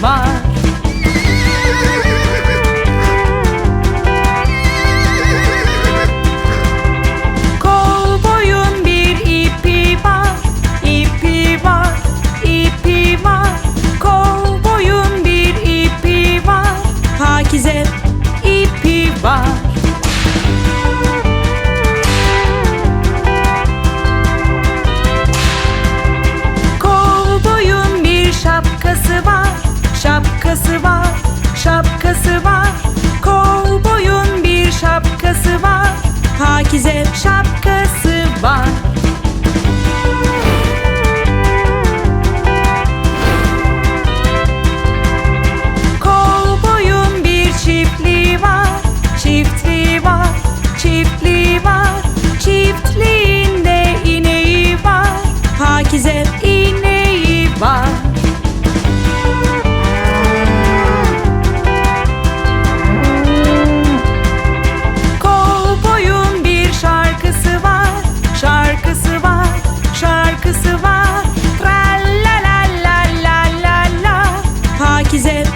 mine. şapkası var.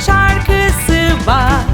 şarkısı var.